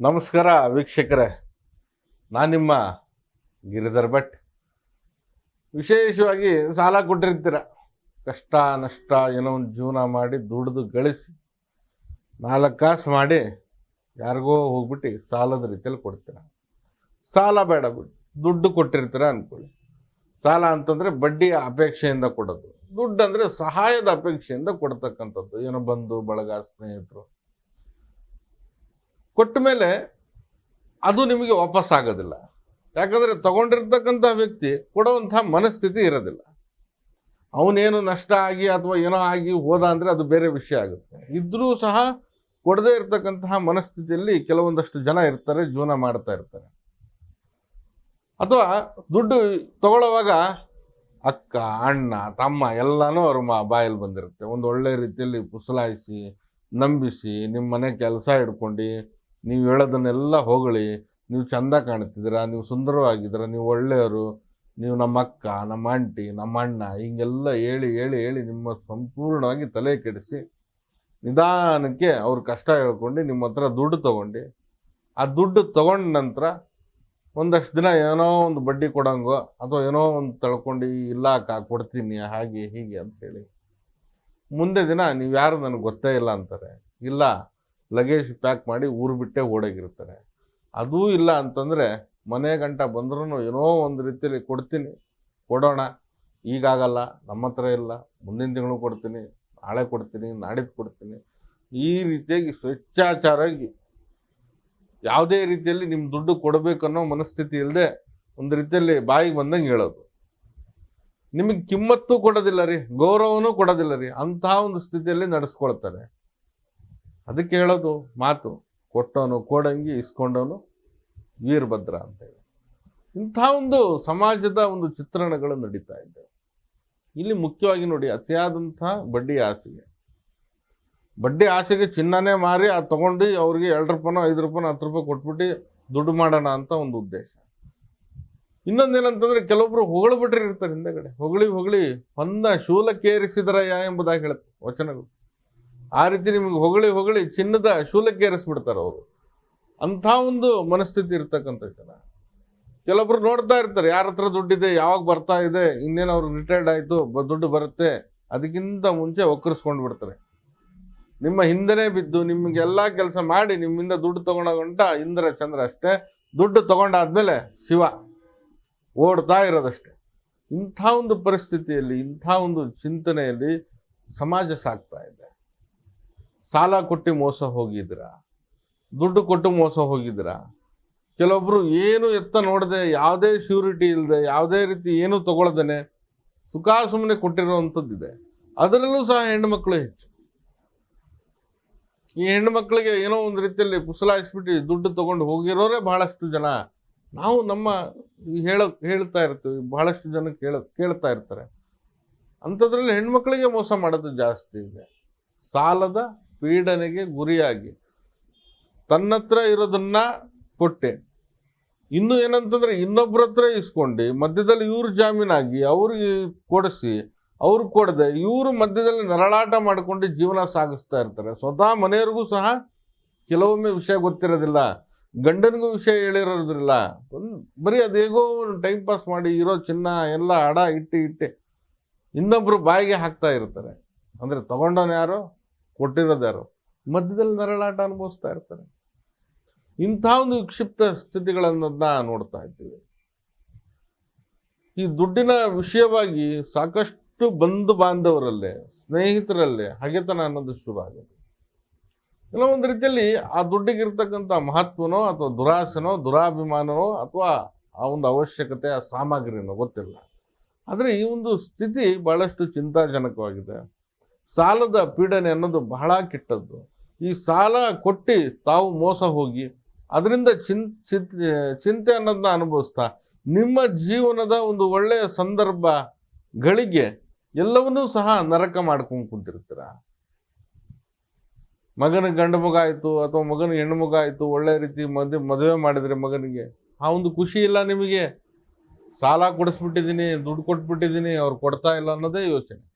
ನಮಸ್ಕಾರ ವೀಕ್ಷಕರೇ. ನಾನು ನಿಮ್ಮ ಗಿರಿಧರ್ ಭಟ್. ವಿಶೇಷವಾಗಿ ಸಾಲ ಕೊಟ್ಟಿರ್ತೀರ. ಕಷ್ಟ, ನಷ್ಟ ಏನೋ ಒಂದು ಜೀವನ ಮಾಡಿ ದುಡಿದು ಗಳಿಸಿ ನಾಲ್ಕು ಕಾಸು ಮಾಡಿ ಯಾರಿಗೋ ಹೋಗ್ಬಿಟ್ಟು ಸಾಲದ ರೀತಿಯಲ್ಲಿ ಕೊಡ್ತೀರ. ಸಾಲ ಬೇಡ ಬಿಡಿ. ದುಡ್ಡು ಕೊಟ್ಟಿರ್ತೀರ ಅನ್ಕೊಳ್ಳಿ. ಸಾಲ ಅಂತಂದರೆ ಬಡ್ಡಿ ಅಪೇಕ್ಷೆಯಿಂದ ಕೊಡೋದು. ದುಡ್ಡು ಅಂದರೆ ಸಹಾಯದ ಅಪೇಕ್ಷೆಯಿಂದ ಕೊಡ್ತಕ್ಕಂಥದ್ದು. ಏನೋ ಬಂಧು, ಬಳಗ, ಸ್ನೇಹಿತರು. ಕೊಟ್ಟ ಮೇಲೆ ಅದು ನಿಮಗೆ ವಾಪಸ್ ಆಗೋದಿಲ್ಲ. ಯಾಕಂದರೆ ತಗೊಂಡಿರ್ತಕ್ಕಂಥ ವ್ಯಕ್ತಿ ಕೊಡುವಂಥ ಮನಸ್ಥಿತಿ ಇರೋದಿಲ್ಲ. ಅವನೇನು ನಷ್ಟ ಆಗಿ ಅಥವಾ ಏನೋ ಆಗಿ ಹೋದ ಅಂದರೆ ಅದು ಬೇರೆ ವಿಷಯ ಆಗುತ್ತೆ. ಇದ್ರೂ ಸಹ ಕೊಡದೇ ಇರತಕ್ಕಂತಹ ಮನಸ್ಥಿತಿಯಲ್ಲಿ ಕೆಲವೊಂದಷ್ಟು ಜನ ಇರ್ತಾರೆ, ಜೀವನ ಮಾಡ್ತಾ ಇರ್ತಾರೆ. ಅಥವಾ ದುಡ್ಡು ತಗೊಳ್ಳೋವಾಗ ಅಕ್ಕ, ಅಣ್ಣ, ತಮ್ಮ ಎಲ್ಲನೂ ಅವ್ರ ಮಾ, ಬಾಯಲ್ಲಿ ಬಂದಿರುತ್ತೆ. ಒಂದು ಒಳ್ಳೆ ರೀತಿಯಲ್ಲಿ ಪುಸಲಾಯಿಸಿ, ನಂಬಿಸಿ ನಿಮ್ಮ ಮನೆ ಕೆಲಸ ಹಿಡ್ಕೊಂಡು ನೀವು ಹೇಳೋದನ್ನೆಲ್ಲ ಹೊಗಳಿ ನೀವು ಚಂದ ಕಾಣ್ತಿದ್ದೀರಾ ನೀವು ಸುಂದರವಾಗಿದ್ದೀರಾ, ನೀವು ಒಳ್ಳೆಯವರು, ನೀವು ನಮ್ಮ ಅಕ್ಕ, ನಮ್ಮ ಆಂಟಿ, ನಮ್ಮ ಅಣ್ಣ, ಹಿಂಗೆಲ್ಲ ಹೇಳಿ ಹೇಳಿ ಹೇಳಿ ನಿಮ್ಮ ಸಂಪೂರ್ಣವಾಗಿ ತಲೆ ಕೆಡಿಸಿ ನಿಧಾನಕ್ಕೆ ಅವ್ರ ಕಷ್ಟ ಹೇಳ್ಕೊಂಡು ನಿಮ್ಮ ಹತ್ರ ದುಡ್ಡು ತಗೊಂಡು, ಆ ದುಡ್ಡು ತಗೊಂಡ ನಂತರ ಒಂದಷ್ಟು ದಿನ ಏನೋ ಒಂದು ಬಡ್ಡಿ ಕೊಡೋಂಗೋ ಅಥವಾ ಏನೋ ಒಂದು ತಳ್ಕೊಂಡು ಇಲ್ಲ ಅಕ್ಕ, ಕೊಡ್ತೀನಿ, ಹಾಗೆ, ಹೀಗೆ ಅಂತ ಹೇಳಿ. ಮುಂದೆ ದಿನ ನೀವು ಯಾರು ನನಗೆ ಗೊತ್ತೇ ಇಲ್ಲ ಅಂತಾರೆ. ಇಲ್ಲ ಲಗೇಜ್ ಪ್ಯಾಕ್ ಮಾಡಿ ಊರು ಬಿಟ್ಟೆ ಓಡೋಗಿರ್ತಾರೆ. ಅದೂ ಇಲ್ಲ ಅಂತಂದರೆ ಮನೆ ಗಂಟ ಬಂದ್ರೂ ಏನೋ ಒಂದು ರೀತಿಯಲ್ಲಿ ಕೊಡ್ತೀನಿ, ಕೊಡೋಣ, ಈಗಾಗಲ್ಲ ನಮ್ಮ ಹತ್ರ ಇಲ್ಲ, ಮುಂದಿನ ತಿಂಗಳು ಕೊಡ್ತೀನಿ, ನಾಳೆ ಕೊಡ್ತೀನಿ, ನಾಡಿದ್ದು ಕೊಡ್ತೀನಿ. ಈ ರೀತಿಯಾಗಿ ಸ್ವೇಚ್ಛಾಚಾರಾಗಿ ಯಾವುದೇ ರೀತಿಯಲ್ಲಿ ನಿಮ್ಮ ದುಡ್ಡು ಕೊಡಬೇಕು ಅನ್ನೋ ಮನಸ್ಥಿತಿ ಇಲ್ಲದೆ ಒಂದು ರೀತಿಯಲ್ಲಿ ಬಾಯಿಗೆ ಬಂದಂಗೆ ಹೇಳೋದು. ನಿಮಗೆ ಕಿಮ್ಮತ್ತು ಕೊಡೋದಿಲ್ಲ ರೀ, ಗೌರವನೂ ಕೊಡೋದಿಲ್ಲ ರೀ ಅಂತಹ ಒಂದು ಸ್ಥಿತಿಯಲ್ಲಿ ನಡೆಸ್ಕೊಳ್ತಾರೆ. ಅದಕ್ಕೆ ಹೇಳೋದು ಮಾತು, ಕೊಟ್ಟವನು ಕೋಡಂಗಿ, ಇಸ್ಕೊಂಡವನು ವೀರಭದ್ರ ಅಂತೇಳಿ ಇಂಥ ಒಂದು ಸಮಾಜದ ಒಂದು ಚಿತ್ರಣಗಳು ನಡೀತಾ ಇದೆ. ಇಲ್ಲಿ ಮುಖ್ಯವಾಗಿ ನೋಡಿ ಅತಿಯಾದಂತಹ ಬಡ್ಡಿ ಆಸೆಗೆ ಬಡ್ಡಿ ಆಸೆಗೆ ಚಿನ್ನನೇ ಮಾರಿ ಅದು ತಗೊಂಡು ಅವ್ರಿಗೆ ಎರಡು ರೂಪಾಯಿನೋ ಐದು ರೂಪಾಯಿನೋ ಹತ್ತು ರೂಪಾಯಿ ಕೊಟ್ಬಿಟ್ಟು ದುಡ್ಡು ಮಾಡೋಣ ಅಂತ ಒಂದು ಉದ್ದೇಶ. ಇನ್ನೊಂದೇನಂತಂದ್ರೆ ಕೆಲವೊಬ್ರು ಹೊಗಳು ಇರ್ತಾರೆ ಹಿಂದೆಗಡೆ. ಹೊಗಳಿ ಹೊಗಳಿ ಹೊಂದ ಶೂಲಕ್ಕೇರಿಸಿದರಯ್ಯ ಎಂಬುದಾಗಿ ಹೇಳುತ್ತೆ ವಚನಗಳು. ಆ ರೀತಿ ನಿಮಗೆ ಹೊಗಳಿ ಹೊಗಳಿ ಚಿನ್ನದ ಶೂಲಕ್ಕೇರಿಸ್ಬಿಡ್ತಾರೆ ಅವರು. ಅಂಥ ಒಂದು ಮನಸ್ಥಿತಿ ಇರ್ತಕ್ಕಂಥ ಜನ. ಕೆಲವೊಬ್ರು ನೋಡ್ತಾ ಇರ್ತಾರೆ, ಯಾರ ಹತ್ರ ದುಡ್ಡಿದೆ, ಯಾವಾಗ ಬರ್ತಾ ಇದೆ, ಇನ್ನೇನು ಅವ್ರು ರಿಟೈರ್ಡ್ ಆಯಿತು ದುಡ್ಡು ಬರುತ್ತೆ, ಅದಕ್ಕಿಂತ ಮುಂಚೆ ಒಕ್ಕರಿಸ್ಕೊಂಡು ಬಿಡ್ತಾರೆ. ನಿಮ್ಮ ಹಿಂದೆನೇ ಬಿದ್ದು, ನಿಮಗೆಲ್ಲ ಕೆಲಸ ಮಾಡಿ, ನಿಮ್ಮಿಂದ ದುಡ್ಡು ತಗೊಂಡ ಗಂಟ ಇಂದ್ರ, ಚಂದ್ರ ಅಷ್ಟೇ. ದುಡ್ಡು ತಗೊಂಡಾದ್ಮೇಲೆ ಶಿವ ಓಡ್ತಾ ಇರೋದಷ್ಟೇ. ಇಂಥ ಒಂದು ಪರಿಸ್ಥಿತಿಯಲ್ಲಿ, ಇಂಥ ಒಂದು ಚಿಂತನೆಯಲ್ಲಿ ಸಮಾಜ ಸಾಗ್ತಾ ಇದೆ. ಸಾಲ ಕೊಟ್ಟು ಮೋಸ ಹೋಗಿದ್ರ? ದುಡ್ಡು ಕೊಟ್ಟು ಮೋಸ ಹೋಗಿದ್ರ? ಕೆಲವೊಬ್ರು ಏನು ಎತ್ತ ನೋಡದೆ, ಯಾವುದೇ ಶ್ಯೂರಿಟಿ ಇಲ್ಲದೆ ಯಾವುದೇ ರೀತಿ ಏನು ತಗೊಳ್ದೇನೆ, ಸುಖ ಸುಮ್ಮನೆ ಕೊಟ್ಟಿರುವಂಥದ್ದಿದೆ. ಅದರಲ್ಲೂ ಸಹ ಹೆಣ್ಮಕ್ಳು ಹೆಚ್ಚು. ಈ ಹೆಣ್ಮಕ್ಳಿಗೆ ಏನೋ ಒಂದು ರೀತಿಯಲ್ಲಿ ಪುಸಲಾಯಿಸ್ಬಿಟ್ಟು ದುಡ್ಡು ತಗೊಂಡು ಹೋಗಿರೋರೆ ಬಹಳಷ್ಟು ಜನ. ನಾವು ನಮ್ಮ ಹೇಳ, ಹೇಳ್ತಾ ಇರ್ತೀವಿ, ಬಹಳಷ್ಟು ಜನ ಕೇಳ, ಕೇಳ್ತಾ ಇರ್ತಾರೆ. ಅಂಥದ್ರಲ್ಲಿ ಹೆಣ್ಮಕ್ಳಿಗೆ ಮೋಸ ಮಾಡೋದು ಜಾಸ್ತಿ ಇದೆ. ಸಾಲದ ಪೀಡನೆಗೆ ಗುರಿಯಾಗಿ. ತನ್ನತ್ರ ಇರೋದನ್ನ ಕೊಟ್ಟೆ. ಇನ್ನು ಏನಂತಂದ್ರೆ ಇನ್ನೊಬ್ರ ಹತ್ರ ಇಸ್ಕೊಂಡು, ಮಧ್ಯದಲ್ಲಿ ಇವ್ರು ಜಾಮೀನಾಗಿ ಅವ್ರಿಗೆ ಕೊಡಿಸಿ, ಅವ್ರು ಕೊಡದೆ, ಇವರು ಮಧ್ಯದಲ್ಲಿ ನರಳಾಟ ಮಾಡಿಕೊಂಡು ಜೀವನ ಸಾಗಿಸ್ತಾ ಇರ್ತಾರೆ. ಸ್ವತಃ ಮನೆಯವ್ರಿಗೂ ಸಹ ಕೆಲವೊಮ್ಮೆ ವಿಷಯ ಗೊತ್ತಿರೋದಿಲ್ಲ. ಗಂಡನಿಗೂ ವಿಷಯ ಹೇಳಿರೋದಿಲ್ಲ. ಬರೀ ಅದೇಗೋ ಟೈಮ್ ಪಾಸ್ ಮಾಡಿ ಇರೋ ಚಿನ್ನ ಎಲ್ಲ ಅಡ ಇಟ್ಟು ಇಟ್ಟೆ. ಇನ್ನೊಬ್ರು ಬಾಯಿಗೆ ಹಾಕ್ತಾ ಇರ್ತಾರೆ. ಅಂದ್ರೆ ತಗೊಂಡವನು ಯಾರು? ಕೊಟ್ಟಿರೋದು ಯಾರು? ಮಧ್ಯದಲ್ಲಿ ನರಳಾಟ ಅನುಭವಿಸ್ತಾ ಇರ್ತಾರೆ. ಇಂಥ ಒಂದು ವಿಕ್ಷಿಪ್ತ ಸ್ಥಿತಿಗಳನ್ನ ನೋಡ್ತಾ ಇದ್ದೀವಿ. ಈ ದುಡ್ಡಿನ ವಿಷಯವಾಗಿ ಸಾಕಷ್ಟು ಬಂಧು ಬಾಂಧವರಲ್ಲೇ, ಸ್ನೇಹಿತರಲ್ಲೇ ಹಗೆತನ ಅನ್ನೋದು ಶುರು ಆಗುತ್ತೆ ಕೆಲವೊಂದು ರೀತಿಯಲ್ಲಿ ಆ ದುಡ್ಡಿಗಿರ್ತಕ್ಕಂಥ ಮಹತ್ವನೋ ಅಥವಾ ದುರಾಸೆನೋ, ದುರಾಭಿಮಾನವೋ ಅಥವಾ ಆ ಒಂದು ಅವಶ್ಯಕತೆ, ಆ ಸಾಮಗ್ರಿನೋ ಗೊತ್ತಿಲ್ಲ. ಆದರೆ ಈ ಒಂದು ಸ್ಥಿತಿ ಬಹಳಷ್ಟು ಚಿಂತಾಜನಕವಾಗಿದೆ. ಸಾಲದ ಪೀಡನೆ ಅನ್ನೋದು ಬಹಳ ಕೆಟ್ಟದ್ದು. ಈ ಸಾಲ ಕೊಟ್ಟು ತಾವು ಮೋಸ ಹೋಗಿ, ಅದರಿಂದ ಚಿನ್, ಚಿತ್- ಚಿಂತೆ ಅನ್ನೋದನ್ನ ಅನುಭವಿಸ್ತಾ, ನಿಮ್ಮ ಜೀವನದ ಒಂದು ಒಳ್ಳೆಯ ಸಂದರ್ಭ ಗಳಿಗೆ ಎಲ್ಲವನ್ನೂ ಸಹ ನರಕ ಮಾಡ್ಕೊಂಡು ಕುಂತಿರ್ತೀರ. ಮಗನ ಗಂಡ ಮಗ ಆಯ್ತು, ಅಥವಾ ಮಗನ ಹೆಣ್ಣು ಮಗ ಆಯ್ತು, ಒಳ್ಳೆ ರೀತಿ ಮದುವೆ ಮದುವೆ ಮಾಡಿದ್ರೆ ಮಗನಿಗೆ ಆ ಒಂದು ಖುಷಿ ಇಲ್ಲ ನಿಮಗೆ. ಸಾಲ ಕೊಡಿಸ್ಬಿಟ್ಟಿದ್ದೀನಿ, ದುಡ್ಡು ಕೊಟ್ಬಿಟ್ಟಿದ್ದೀನಿ, ಅವ್ರು ಕೊಡ್ತಾ ಇಲ್ಲ ಅನ್ನೋದೇ ಯೋಚನೆ.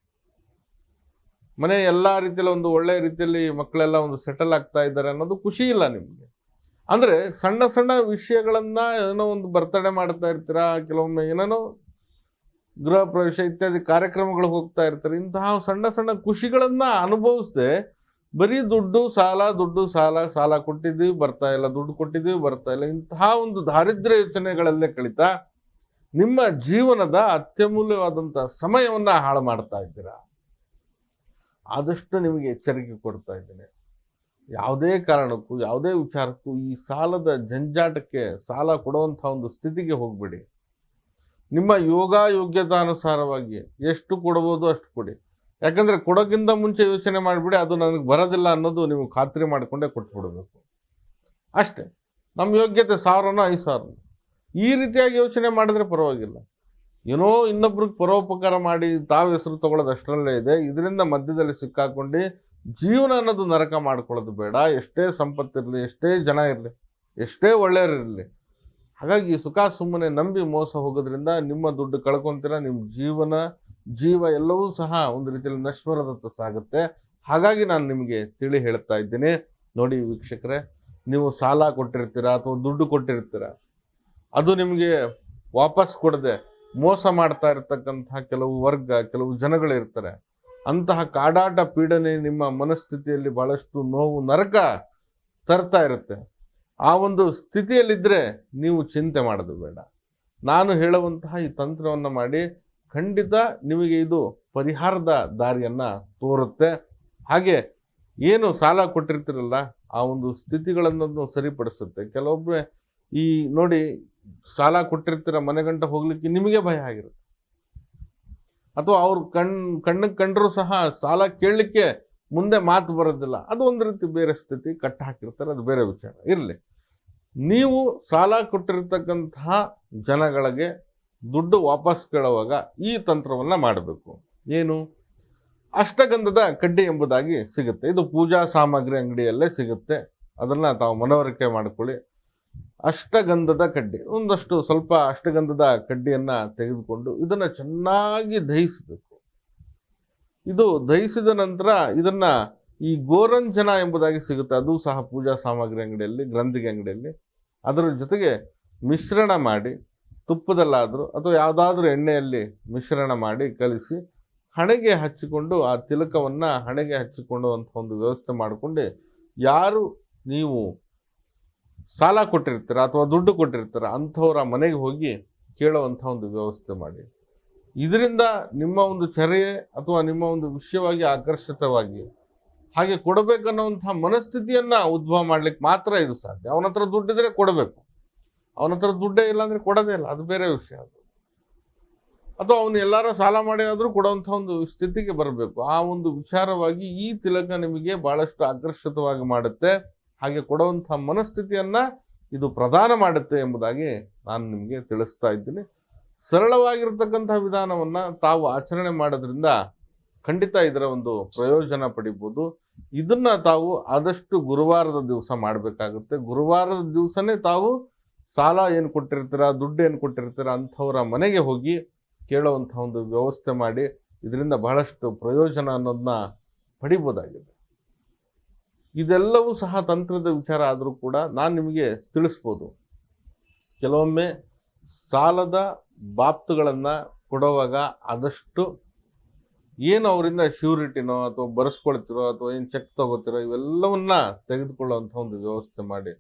ಮನೆ ಎಲ್ಲ ರೀತಿಯಲ್ಲಿ ಒಂದು ಒಳ್ಳೆ ರೀತಿಯಲ್ಲಿ ಮಕ್ಕಳೆಲ್ಲ ಒಂದು ಸೆಟಲ್ ಆಗ್ತಾ ಇದ್ದಾರೆ ಅನ್ನೋದು ಖುಷಿ ಇಲ್ಲ ನಿಮಗೆ. ಅಂದ್ರೆ ಸಣ್ಣ ಸಣ್ಣ ವಿಷಯಗಳನ್ನ ಏನೋ ಒಂದು ಬರ್ತಡೇ ಮಾಡ್ತಾ ಇರ್ತೀರಾ, ಕೆಲವೊಮ್ಮೆ ಏನೇನೋ ಗೃಹ ಪ್ರವೇಶ ಇತ್ಯಾದಿ ಕಾರ್ಯಕ್ರಮಗಳು ಹೋಗ್ತಾ ಇರ್ತಾರೆ, ಇಂತಹ ಸಣ್ಣ ಸಣ್ಣ ಖುಷಿಗಳನ್ನ ಅನುಭವಿಸದೆ ಬರೀ ದುಡ್ಡು ಸಾಲ ದುಡ್ಡು ಸಾಲ ಸಾಲ ಕೊಟ್ಟಿದ್ದೀವಿ, ಬರ್ತಾ ಇಲ್ಲ, ದುಡ್ಡು ಕೊಟ್ಟಿದ್ದೀವಿ, ಬರ್ತಾ ಇಲ್ಲ, ಇಂತಹ ಒಂದು ದಾರಿದ್ರ್ಯ ಯೋಚನೆಗಳಲ್ಲೇ ಕಳಿತಾ ನಿಮ್ಮ ಜೀವನದ ಅತ್ಯಮೂಲ್ಯವಾದಂಥ ಸಮಯವನ್ನ ಹಾಳು ಮಾಡ್ತಾ ಇದ್ದೀರಾ? ಆದಷ್ಟು ನಿಮಗೆ ಎಚ್ಚರಿಕೆ ಕೊಡ್ತಾ ಇದ್ದೇನೆ. ಯಾವುದೇ ಕಾರಣಕ್ಕೂ, ಯಾವುದೇ ವಿಚಾರಕ್ಕೂ ಈ ಸಾಲದ ಜಂಜಾಟಕ್ಕೆ ಸಾಲ ಕೊಡುವಂಥ ಒಂದು ಸ್ಥಿತಿಗೆ ಹೋಗಬೇಡಿ. ನಿಮ್ಮ ಯೋಗ ಯೋಗ್ಯತಾನುಸಾರವಾಗಿ ಎಷ್ಟು ಕೊಡಬಹುದು ಅಷ್ಟು ಕೊಡಿ. ಯಾಕಂದರೆ ಕೊಡೋಕ್ಕಿಂತ ಮುಂಚೆ ಯೋಚನೆ ಮಾಡಿಬಿಡಿ, ಅದು ನನಗೆ ಬರೋದಿಲ್ಲ ಅನ್ನೋದು ನೀವು ಖಾತ್ರಿ ಮಾಡಿಕೊಂಡೇ ಕೊಟ್ಬಿಡಬೇಕು. ಅಷ್ಟೇ, ನಮ್ಮ ಯೋಗ್ಯತೆ ಸಾವಿರನೋ ಐದು ಸಾವಿರನೋ. ಈ ರೀತಿಯಾಗಿ ಯೋಚನೆ ಮಾಡಿದ್ರೆ ಪರವಾಗಿಲ್ಲ. ಏನೋ ಇನ್ನೊಬ್ರಿಗೆ ಪರೋಪಕಾರ ಮಾಡಿ ತಾವು ಹೆಸರು ತಗೊಳ್ಳೋದು ಅಷ್ಟರಲ್ಲೇ ಇದೆ. ಇದರಿಂದ ಮಧ್ಯದಲ್ಲಿ ಸಿಕ್ಕಾಕೊಂಡು ಜೀವನ ಅನ್ನೋದು ನರಕ ಮಾಡ್ಕೊಳ್ಳೋದು ಬೇಡ. ಎಷ್ಟೇ ಸಂಪತ್ತಿರಲಿ, ಎಷ್ಟೇ ಜನ ಇರಲಿ, ಎಷ್ಟೇ ಒಳ್ಳೆಯರಿರಲಿ ಹಾಗಾಗಿ ಸುಖ ಸುಮ್ಮನೆ ನಂಬಿ ಮೋಸ ಹೋಗೋದ್ರಿಂದ ನಿಮ್ಮ ದುಡ್ಡು ಕಳ್ಕೊಂತೀರ ನಿಮ್ಮ ಜೀವನ, ಜೀವ ಎಲ್ಲವೂ ಸಹ ಒಂದು ರೀತಿಯಲ್ಲಿ ನಶ್ವರದತ್ತ ಸಾಗುತ್ತೆ. ಹಾಗಾಗಿ ನಾನು ನಿಮಗೆ ತಿಳಿ ಹೇಳ್ತಾ ಇದ್ದೀನಿ. ನೋಡಿ ವೀಕ್ಷಕರೇ, ನೀವು ಸಾಲ ಕೊಟ್ಟಿರ್ತೀರಾ ಅಥವಾ ದುಡ್ಡು ಕೊಟ್ಟಿರ್ತೀರಾ? ಅದು ನಿಮಗೆ ವಾಪಸ್ ಕೊಡದೆ ಮೋಸ ಮಾಡ್ತಾ ಇರತಕ್ಕಂತಹ ಕೆಲವು ವರ್ಗ, ಕೆಲವು ಜನಗಳಿರ್ತಾರೆ ಅಂತಹ ಕಾಡಾಟ ಪೀಡನೆ ನಿಮ್ಮ ಮನಸ್ಥಿತಿಯಲ್ಲಿ ಬಹಳಷ್ಟು ನೋವು, ನರಕ ತರ್ತಾ ಇರುತ್ತೆ. ಆ ಒಂದು ಸ್ಥಿತಿಯಲ್ಲಿದ್ದರೆ ನೀವು ಚಿಂತೆ ಮಾಡೋದು ಬೇಡ. ನಾನು ಹೇಳುವಂತಹ ಈ ತಂತ್ರವನ್ನು ಮಾಡಿ ಖಂಡಿತ ನಿಮಗೆ ಇದು ಪರಿಹಾರದ ದಾರಿಯನ್ನು ತೋರುತ್ತೆ. ಹಾಗೆ ಏನು ಸಾಲ ಕೊಟ್ಟಿರ್ತಿರಲ್ಲ, ಆ ಒಂದು ಸ್ಥಿತಿಗಳನ್ನು ಸರಿಪಡಿಸುತ್ತೆ. ಕೆಲವೊಬ್ಬರೇ ಈ ನೋಡಿ ಸಾಲ ಕೊಟ್ಟಿರ್ತೀರ ಮನೆಗಂಟ ಹೋಗ್ಲಿಕ್ಕೆ ನಿಮಗೆ ಭಯ ಆಗಿರುತ್ತೆ. ಅಥವಾ ಅವ್ರ ಕಣ್, ಕಣ್ಣಿಗೆ ಕಂಡ್ರು ಸಹ ಸಾಲ ಕೇಳಲಿಕ್ಕೆ ಮುಂದೆ ಮಾತು ಬರೋದಿಲ್ಲ. ಅದು ಒಂದು ರೀತಿ ಬೇರೆ ಸ್ಥಿತಿ ಕಟ್ಟ ಹಾಕಿರ್ತಾರೆ, ಅದು ಬೇರೆ ವಿಚಾರ. ಇರಲಿ. ನೀವು ಸಾಲ ಕೊಟ್ಟಿರ್ತಕ್ಕಂತಹ ಜನಗಳಿಗೆ ದುಡ್ಡು ವಾಪಸ್ ಕೇಳುವಾಗ ಈ ತಂತ್ರವನ್ನ ಮಾಡಬೇಕು. ಏನು? ಅಷ್ಟಗಂಧದ ಕಡ್ಡಿ ಎಂಬುದಾಗಿ ಸಿಗುತ್ತೆ. ಇದು ಪೂಜಾ ಸಾಮಗ್ರಿ ಅಂಗಡಿಯಲ್ಲೇ ಸಿಗುತ್ತೆ. ಅದನ್ನ ತಾವು ಮನವರಿಕೆ ಮಾಡಿಕೊಳ್ಳಿ. ಅಷ್ಟಗಂಧದ ಕಡ್ಡಿ, ಒಂದಷ್ಟು ಸ್ವಲ್ಪ ಅಷ್ಟಗಂಧದ ಕಡ್ಡಿಯನ್ನ ತೆಗೆದುಕೊಂಡು ಇದನ್ನ ಚೆನ್ನಾಗಿ ದಹಿಸಬೇಕು. ಇದು ದಹಿಸಿದ ನಂತರ ಇದನ್ನ ಈ ಗೋರಂಜನ ಎಂಬುದಾಗಿ ಸಿಗುತ್ತೆ. ಅದು ಸಹ ಪೂಜಾ ಸಾಮಗ್ರಿ ಅಂಗಡಿಯಲ್ಲಿ, ಗ್ರಂಥಿಗೆ ಅಂಗಡಿಯಲ್ಲಿ. ಅದರ ಜೊತೆಗೆ ಮಿಶ್ರಣ ಮಾಡಿ, ತುಪ್ಪದಲ್ಲಾದರೂ ಅಥವಾ ಯಾವುದಾದ್ರೂ ಎಣ್ಣೆಯಲ್ಲಿ ಮಿಶ್ರಣ ಮಾಡಿ ಕಲಿಸಿ, ಹಣೆಗೆ ಹಚ್ಚಿಕೊಂಡು, ಆ ತಿಲಕವನ್ನು ಹಣೆಗೆ ಹಚ್ಚಿಕೊಳ್ಳುವಂಥ ಒಂದು ವ್ಯವಸ್ಥೆ ಮಾಡಿಕೊಂಡು, ಯಾರು ನೀವು ಸಾಲ ಕೊಟ್ಟಿರ್ತೀರ ಅಥವಾ ದುಡ್ಡು ಕೊಟ್ಟಿರ್ತೀರ ಅಂಥವ್ರ ಮನೆಗೆ ಹೋಗಿ ಕೇಳುವಂಥ ಒಂದು ವ್ಯವಸ್ಥೆ ಮಾಡಿ. ಇದರಿಂದ ನಿಮ್ಮ ಒಂದು ಚರ್ಯೆ ಅಥವಾ ನಿಮ್ಮ ಒಂದು ವಿಷಯವಾಗಿ ಆಕರ್ಷಿತವಾಗಿ ಹಾಗೆ ಕೊಡಬೇಕನ್ನುವಂಥ ಮನಸ್ಥಿತಿಯನ್ನು ಉದ್ಭವ ಮಾಡ್ಲಿಕ್ಕೆ ಮಾತ್ರ ಇದು ಸಾಧ್ಯ. ಅವನ ಹತ್ರ ದುಡ್ಡಿದ್ರೆ ಕೊಡಬೇಕು. ಅವನ ಹತ್ರ ದುಡ್ಡೇ ಇಲ್ಲ ಅಂದ್ರೆ ಕೊಡೋದೇ ಇಲ್ಲ. ಅದು ಬೇರೆ ವಿಷಯ ಅದು. ಅಥವಾ ಅವನು ಎಲ್ಲಾರ ಸಾಲ ಮಾಡಿ ಆದ್ರೂ ಕೊಡುವಂಥ ಒಂದು ಸ್ಥಿತಿಗೆ ಬರಬೇಕು. ಆ ಒಂದು ವಿಚಾರವಾಗಿ ಈ ತಿಲಕ ನಿಮಗೆ ಬಹಳಷ್ಟು ಆಕರ್ಷಿತವಾಗಿ ಮಾಡುತ್ತೆ. ಹಾಗೆ ಕೊಡುವಂಥ ಮನಸ್ಥಿತಿಯನ್ನ ಇದು ಪ್ರದಾನ ಮಾಡುತ್ತೆ ಎಂಬುದಾಗಿ ನಾನು ನಿಮಗೆ ತಿಳಿಸ್ತಾ ಇದ್ದೀನಿ. ಸರಳವಾಗಿರ್ತಕ್ಕಂಥ ವಿಧಾನವನ್ನ ತಾವು ಆಚರಣೆ ಮಾಡೋದ್ರಿಂದ ಖಂಡಿತ ಇದರ ಒಂದು ಪ್ರಯೋಜನ ಪಡಿಬೋದು. ಇದನ್ನ ತಾವು ಆದಷ್ಟು ಗುರುವಾರದ ದಿವಸ ಮಾಡಬೇಕಾಗುತ್ತೆ. ಗುರುವಾರದ ದಿವಸನೇ ತಾವು ಸಾಲ ಏನು ಕೊಟ್ಟಿರ್ತೀರ, ದುಡ್ಡು ಏನು ಕೊಟ್ಟಿರ್ತೀರ ಅಂಥವರ ಮನೆಗೆ ಹೋಗಿ ಕೇಳುವಂಥ ಒಂದು ವ್ಯವಸ್ಥೆ ಮಾಡಿ ಇದರಿಂದ ಬಹಳಷ್ಟು ಪ್ರಯೋಜನ ಅನ್ನೋದನ್ನ ಪಡಿಬೋದಾಗಿದೆ. ಇದೆಲ್ಲವೂ ಸಹ ತಂತ್ರದ ವಿಚಾರ ಆದರೂ ಕೂಡ ನಾನು ನಿಮಗೆ ತಿಳಿಸ್ಬೋದು. ಕೆಲವೊಮ್ಮೆ ಸಾಲದ ಬಾಪ್ತುಗಳನ್ನು ಕೊಡುವಾಗ ಆದಷ್ಟು ಏನು ಅವರಿಂದ ಶ್ಯೂರಿಟಿನೋ ಅಥವಾ ಬರೆಸ್ಕೊಳ್ತಿರೋ ಅಥವಾ ಏನು ಚೆಕ್ ತಗೋತಿರೋ ಇವೆಲ್ಲವನ್ನ ತೆಗೆದುಕೊಳ್ಳುವಂಥ ಒಂದು ವ್ಯವಸ್ಥೆ ಮಾಡಿ.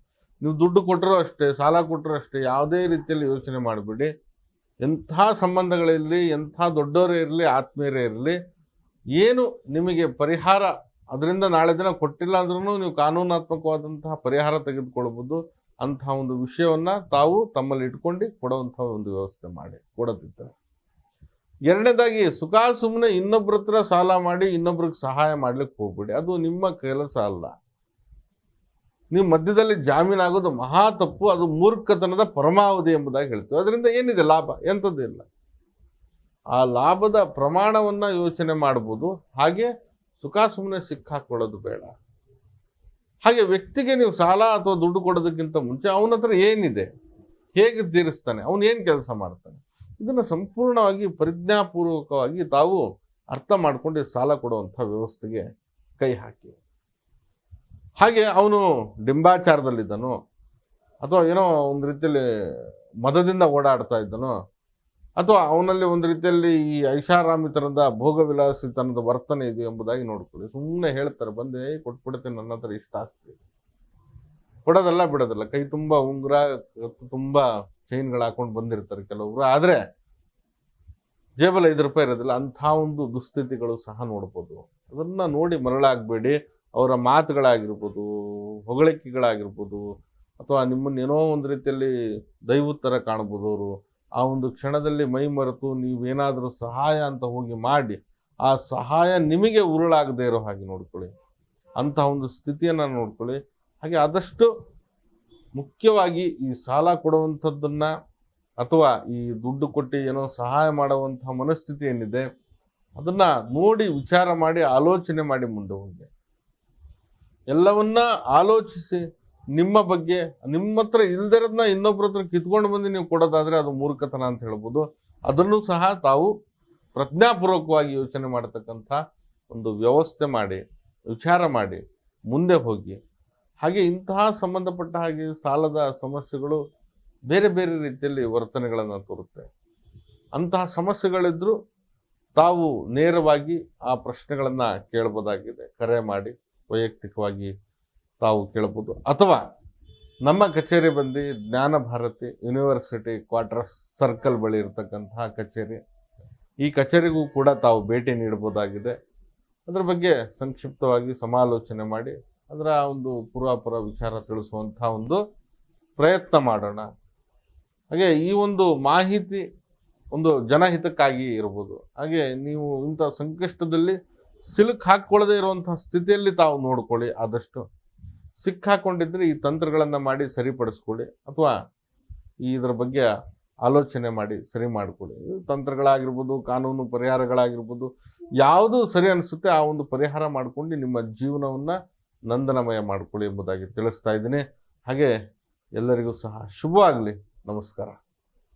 ನೀವು ದುಡ್ಡು ಕೊಟ್ಟರೂ ಅಷ್ಟೇ, ಸಾಲ ಕೊಟ್ಟರೂ ಅಷ್ಟೇ ಯಾವುದೇ ರೀತಿಯಲ್ಲಿ ಯೋಚನೆ ಮಾಡಿಬಿಡಿ. ಎಂಥ ಸಂಬಂಧಗಳಿರಲಿ, ಎಂಥ ದೊಡ್ಡವರೇ ಇರಲಿ, ಆತ್ಮೀಯರೇ ಇರಲಿ, ಏನು ನಿಮಗೆ ಪರಿಹಾರ ಅದರಿಂದ ನಾಳೆ ದಿನ ಕೊಟ್ಟಿಲ್ಲ ಅಂದ್ರೂ ನೀವು ಕಾನೂನಾತ್ಮಕವಾದಂತಹ ಪರಿಹಾರ ತೆಗೆದುಕೊಳ್ಬೋದು. ಅಂತಹ ಒಂದು ವಿಷಯವನ್ನ ತಾವು ತಮ್ಮಲ್ಲಿ ಇಟ್ಕೊಂಡು ಕೊಡುವಂತಹ ಒಂದು ವ್ಯವಸ್ಥೆ ಮಾಡಿ, ಕೊಡದಿದ್ದರೆ. ಎರಡನೇದಾಗಿ ಸುಖ ಸುಮ್ಮನೆ ಇನ್ನೊಬ್ಬರ ಹತ್ರ ಸಾಲ ಮಾಡಿ ಇನ್ನೊಬ್ರಿಗೆ ಸಹಾಯ ಮಾಡ್ಲಿಕ್ಕೆ ಹೋಗ್ಬೇಡಿ. ಅದು ನಿಮ್ಮ ಕೆಲಸ ಅಲ್ಲ. ನೀವು ಮಧ್ಯದಲ್ಲಿ ಜಾಮೀನು ಆಗೋದು ಮಹಾ ತಪ್ಪು, ಅದು ಮೂರ್ಖತನದ ಪರಮಾವಧಿ ಎಂಬುದಾಗಿ ಹೇಳ್ತೀವಿ. ಅದರಿಂದ ಏನಿದೆ ಲಾಭ? ಎಂಥದ್ದು ಇಲ್ಲ ಆ ಲಾಭದ ಪ್ರಮಾಣವನ್ನ ಯೋಚನೆ ಮಾಡ್ಬೋದು. ಹಾಗೆ ಸುಖ ಸುಮ್ಮನೆ ಸಿಕ್ಕಾಕೊಳ್ಳೋದು ಬೇಡ. ಹಾಗೆ ವ್ಯಕ್ತಿಗೆ ನೀವು ಸಾಲ ಅಥವಾ ದುಡ್ಡು ಕೊಡೋದಕ್ಕಿಂತ ಮುಂಚೆ ಅವನ ಹತ್ರ ಏನಿದೆ? ಹೇಗೆ ತೀರಿಸ್ತಾನೆ? ಅವನು ಏನು ಕೆಲಸ ಮಾಡ್ತಾನೆ? ಇದನ್ನು ಸಂಪೂರ್ಣವಾಗಿ ಪರಿಜ್ಞಾಪೂರ್ವಕವಾಗಿ ತಾವು ಅರ್ಥ ಮಾಡಿಕೊಂಡು ಸಾಲ ಕೊಡುವಂಥ ವ್ಯವಸ್ಥೆಗೆ ಕೈ ಹಾಕಿ. ಹಾಗೆ ಅವನು ಡಿಂಬಾಚಾರದಲ್ಲಿದ್ದನು ಅಥವಾ ಏನೋ ಒಂದು ರೀತಿಯಲ್ಲಿ ಮದದಿಂದ ಓಡಾಡ್ತಾ ಇದ್ದನೋ ಅಥವಾ ಅವನಲ್ಲಿ ಒಂದು ರೀತಿಯಲ್ಲಿ ಈ ಐಷಾರಾಮಿತನದ ಭೋಗವಿಲಾಸಿತನದ ವರ್ತನೆ ಇದೆ ಎಂಬುದಾಗಿ ನೋಡ್ಕೊಳ್ಳಿ. ಸುಮ್ಮನೆ ಹೇಳ್ತಾರೆ, ಬಂದೆ, ಕೊಟ್ಬಿಡ್ತೇನೆ, ನನ್ನ ಹತ್ರ ಇಷ್ಟ ಆಸ್ತಿ ಕೊಡೋದಲ್ಲ, ಬಿಡೋದಿಲ್ಲ. ಕೈ ತುಂಬ ಉಂಗುರ ತುಂಬಾ ಚೈನ್ಗಳು ಹಾಕೊಂಡು ಬಂದಿರ್ತಾರೆ ಕೆಲವರು. ಆದರೆ ಜೇಬಲ್ ಐದು ರೂಪಾಯಿ ಇರೋದಿಲ್ಲ, ಅಂಥ ಒಂದು ದುಸ್ಥಿತಿಗಳು ಸಹ ನೋಡ್ಬೋದು. ಅದನ್ನ ನೋಡಿ ಮರಳಾಗಬೇಡಿ. ಅವರ ಮಾತುಗಳಾಗಿರ್ಬೋದು, ಹೊಗಳಿಕೆಗಳಾಗಿರ್ಬೋದು, ಅಥವಾ ನಿಮ್ಮನ್ನೇನೋ ಒಂದು ರೀತಿಯಲ್ಲಿ ದೈವೋತ್ತರ ಕಾಣ್ಬೋದು ಅವರು. ಆ ಒಂದು ಕ್ಷಣದಲ್ಲಿ ಮೈ ಮರೆತು ನೀವೇನಾದರೂ ಸಹಾಯ ಅಂತ ಹೋಗಿ ಮಾಡಿ, ಆ ಸಹಾಯ ನಿಮಗೆ ಉರುಳಾಗದೇ ಇರೋ ಹಾಗೆ ನೋಡ್ಕೊಳ್ಳಿ. ಅಂತಹ ಒಂದು ಸ್ಥಿತಿಯನ್ನು ನೋಡ್ಕೊಳ್ಳಿ. ಹಾಗೆ ಆದಷ್ಟು ಮುಖ್ಯವಾಗಿ ಈ ಸಾಲ ಕೊಡುವಂಥದ್ದನ್ನು ಅಥವಾ ಈ ದುಡ್ಡು ಕೊಟ್ಟು ಏನೋ ಸಹಾಯ ಮಾಡುವಂತಹ ಮನಸ್ಥಿತಿ ಏನಿದೆ, ಅದನ್ನ ನೋಡಿ ವಿಚಾರ ಮಾಡಿ, ಆಲೋಚನೆ ಮಾಡಿ ಮುಂದೆ ಹೋಗಿ. ಎಲ್ಲವನ್ನ ಆಲೋಚಿಸಿ ನಿಮ್ಮ ಬಗ್ಗೆ, ನಿಮ್ಮ ಹತ್ರ ಇಲ್ದಿರೋದನ್ನ ಇನ್ನೊಬ್ರ ಹತ್ರ ಕಿತ್ಕೊಂಡು ಬಂದು ನೀವು ಕೊಡೋದಾದ್ರೆ ಅದು ಮೂರ್ಖತನ ಅಂತ ಹೇಳ್ಬೋದು. ಅದನ್ನು ಸಹ ತಾವು ಪ್ರಜ್ಞಾಪೂರ್ವಕವಾಗಿ ಯೋಚನೆ ಮಾಡತಕ್ಕಂಥ ಒಂದು ವ್ಯವಸ್ಥೆ ಮಾಡಿ, ವಿಚಾರ ಮಾಡಿ, ಮುಂದೆ ಹೋಗಿ. ಹಾಗೆ ಇಂತಹ ಸಂಬಂಧಪಟ್ಟ ಹಾಗೆ ಸಾಲದ ಸಮಸ್ಯೆಗಳು ಬೇರೆ ಬೇರೆ ರೀತಿಯಲ್ಲಿ ವರ್ತನೆಗಳನ್ನು ತೋರುತ್ತೆ. ಅಂತಹ ಸಮಸ್ಯೆಗಳಿದ್ರೂ ತಾವು ನೇರವಾಗಿ ಆ ಪ್ರಶ್ನೆಗಳನ್ನು ಕೇಳ್ಬೋದಾಗಿದೆ. ಕರೆ ಮಾಡಿ, ವೈಯಕ್ತಿಕವಾಗಿ ತಾವು ಕೇಳಬಹುದು. ಅಥವಾ ನಮ್ಮ ಕಚೇರಿ ಬಂದು ಜ್ಞಾನ ಭಾರತಿ ಯೂನಿವರ್ಸಿಟಿ ಕ್ವಾರ್ಟರ್ ಸರ್ಕಲ್ ಬಳಿ ಇರತಕ್ಕಂತಹ ಕಚೇರಿ. ಈ ಕಚೇರಿಗೂ ಕೂಡ ತಾವು ಭೇಟಿ ನೀಡಬಹುದಾಗಿದೆ. ಅದರ ಬಗ್ಗೆ ಸಂಕ್ಷಿಪ್ತವಾಗಿ ಸಮಾಲೋಚನೆ ಮಾಡಿ, ಅದರ ಒಂದು ಪೂರ್ವಾಪರ ವಿಚಾರ ತಿಳಿಸುವಂತಹ ಒಂದು ಪ್ರಯತ್ನ ಮಾಡೋಣ. ಹಾಗೆ ಈ ಒಂದು ಮಾಹಿತಿ ಒಂದು ಜನಹಿತಕ್ಕಾಗಿ ಇರ್ಬೋದು ಹಾಗೆ ನೀವು ಇಂಥ ಸಂಕಷ್ಟದಲ್ಲಿ ಸಿಲುಕ್ ಹಾಕ್ಕೊಳ್ಳದೆ ಇರುವಂತಹ ಸ್ಥಿತಿಯಲ್ಲಿ ತಾವು ನೋಡ್ಕೊಳ್ಳಿ ಆದಷ್ಟು. ಸಿಕ್ಕಾಕೊಂಡಿದ್ರೆ ಈ ತಂತ್ರಗಳನ್ನು ಮಾಡಿ ಸರಿಪಡಿಸ್ಕೊಳ್ಳಿ ಅಥವಾ ಇದರ ಬಗ್ಗೆ ಆಲೋಚನೆ ಮಾಡಿ ಸರಿ ಮಾಡಿಕೊಳ್ಳಿ. ತಂತ್ರಗಳಾಗಿರ್ಬೋದು, ಕಾನೂನು ಪರಿಹಾರಗಳಾಗಿರ್ಬೋದು, ಯಾವುದು ಸರಿ ಅನಿಸುತ್ತೆ ಆ ಒಂದು ಪರಿಹಾರ ಮಾಡಿಕೊಂಡು ನಿಮ್ಮ ಜೀವನವನ್ನು ನಂದನಮಯ ಮಾಡ್ಕೊಳ್ಳಿ ಎಂಬುದಾಗಿ ತಿಳಿಸ್ತಾ ಇದ್ದೀನಿ. ಹಾಗೆ ಎಲ್ಲರಿಗೂ ಸಹ ಶುಭವಾಗಲಿ. ನಮಸ್ಕಾರ.